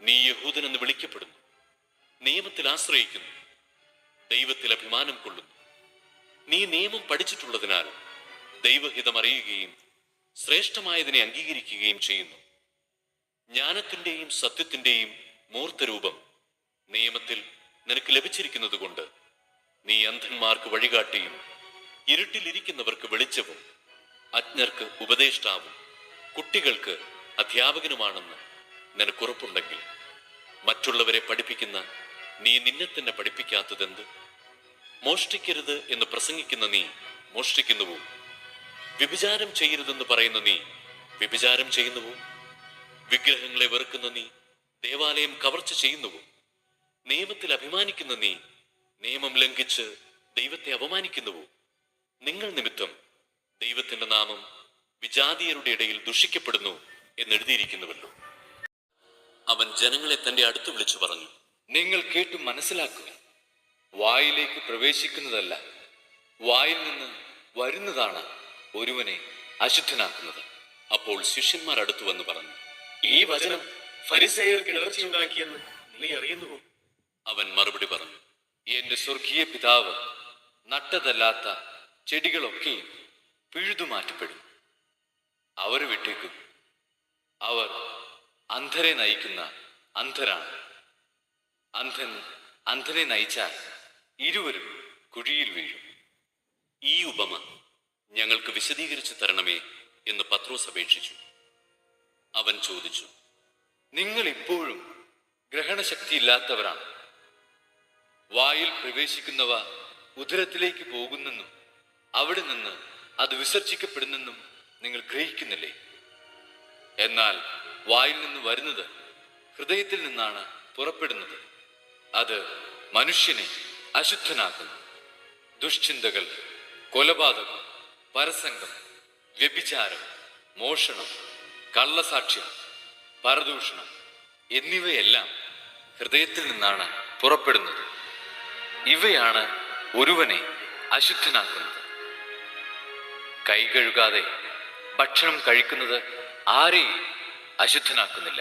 നീ യഹൂദനെന്ന് വിളിക്കപ്പെടുന്നു. നിയമത്തിൽ ആശ്രയിക്കുന്നു. ദൈവത്തിൽ അഭിമാനം കൊള്ളുന്നു. നീ നിയമം പഠിച്ചിട്ടുള്ളതിനാൽ ദൈവഹിതം അറിയുകയും ശ്രേഷ്ഠമായതിനെ അംഗീകരിക്കുകയും ചെയ്യുന്നു. ജ്ഞാനത്തിന്റെയും സത്യത്തിന്റെയും മൂർത്തരൂപം നിയമത്തിൽ നിനക്ക് ലഭിച്ചിരിക്കുന്നതുകൊണ്ട് നീ അന്ധന്മാർക്ക് വഴികാട്ടിയും ഇരുട്ടിലിരിക്കുന്നവർക്ക് വെളിച്ചവും അജ്ഞർക്ക് ഉപദേഷ്ടാവും കുട്ടികൾക്ക് അധ്യാപകനുമാണെന്ന് നിനക്കുറപ്പുണ്ടെങ്കിൽ മറ്റുള്ളവരെ പഠിപ്പിക്കുന്ന നീ നിന്നെ തന്നെ പഠിപ്പിക്കാത്തതെന്ത്? മോഷ്ടിക്കരുത് എന്ന് പ്രസംഗിക്കുന്ന നീ മോഷ്ടിക്കുന്നുവോ? വ്യഭിചാരം ചെയ്യരുതെന്ന് പറയുന്ന നീ വ്യഭിചാരം ചെയ്യുന്നുവോ? വിഗ്രഹങ്ങളെ വെറുക്കുന്ന നീ ദേവാലയം കവർച്ച ചെയ്യുന്നുവോ? നിയമത്തിൽ അഭിമാനിക്കുന്ന നീ നിയമം ലംഘിച്ച് ദൈവത്തെ അപമാനിക്കുന്നുവോ? നിങ്ങൾ നിമിത്തം ദൈവത്തിന്റെ നാമം വിജാതീയരുടെ ഇടയിൽ ദുഷിക്കപ്പെടുന്നു എന്നെഴുതിയിരിക്കുന്നുവല്ലോ. അവൻ ജനങ്ങളെ തന്റെ അടുത്ത് വിളിച്ചു പറഞ്ഞു നിങ്ങൾ കേട്ടു മനസ്സിലാക്കുക. വായിലേക്ക് പ്രവേശിക്കുന്നതല്ല വായിൽ നിന്ന് വരുന്നതാണ് ഒരുവനെ അശുദ്ധനാക്കുന്നത്. അപ്പോൾ ശിഷ്യന്മാർ അടുത്തു വന്ന് പറഞ്ഞു ഈ വചനം ഫരിസേയർക്ക് ഇടർച്ചയുണ്ടാക്കിയെന്ന് നീ അറിയുന്നുവോ? അവൻ മറുപടി പറഞ്ഞു എന്റെ സ്വർഗീയ പിതാവ് നട്ടതല്ലാത്ത ചെടികളൊക്കെയും പിഴുതു മാറ്റപ്പെടും. അവർ വിട്ടേക്കും. അവർ അന്ധരെ നയിക്കുന്ന അന്ധരാണ്. അന്ധൻ അന്ധനെ നയിച്ചാൽ ഇരുവരും കുഴിയിൽ വീഴും. ഈ ഉപമ ഞങ്ങൾക്ക് വിശദീകരിച്ചു തരണമേ എന്ന് പത്രോസ് അപേക്ഷിച്ചു. അവൻ ചോദിച്ചു നിങ്ങൾ ഇപ്പോഴും ഗ്രഹണശക്തിയില്ലാത്തവരാണ്. വായിൽ പ്രവേശിക്കുന്നവ ഉദരത്തിലേക്ക് പോകുന്നെന്നും അവിടെ നിന്ന് അത് വിസർജിക്കപ്പെടുന്നെന്നും നിങ്ങൾ ഗ്രഹിക്കുന്നില്ലേ? എന്നാൽ വായിൽ നിന്ന് വരുന്നത് ഹൃദയത്തിൽ നിന്നാണ് പുറപ്പെടുന്നത്. അത് മനുഷ്യനെ അശുദ്ധനാക്കുന്നു. ദുഷ്ചിന്തകൾ കൊലപാതകം പരസംഗം വ്യഭിചാരം മോഷണം കള്ളസാക്ഷ്യം പരദൂഷണം എന്നിവയെല്ലാം ഹൃദയത്തിൽ നിന്നാണ് പുറപ്പെടുന്നത്. ഇവയാണ് ഒരുവനെ അശുദ്ധനാക്കുന്നത്. കൈ കഴുകാതെ ഭക്ഷണം കഴിക്കുന്നത് ആരെയും അശുദ്ധനാക്കുന്നില്ല.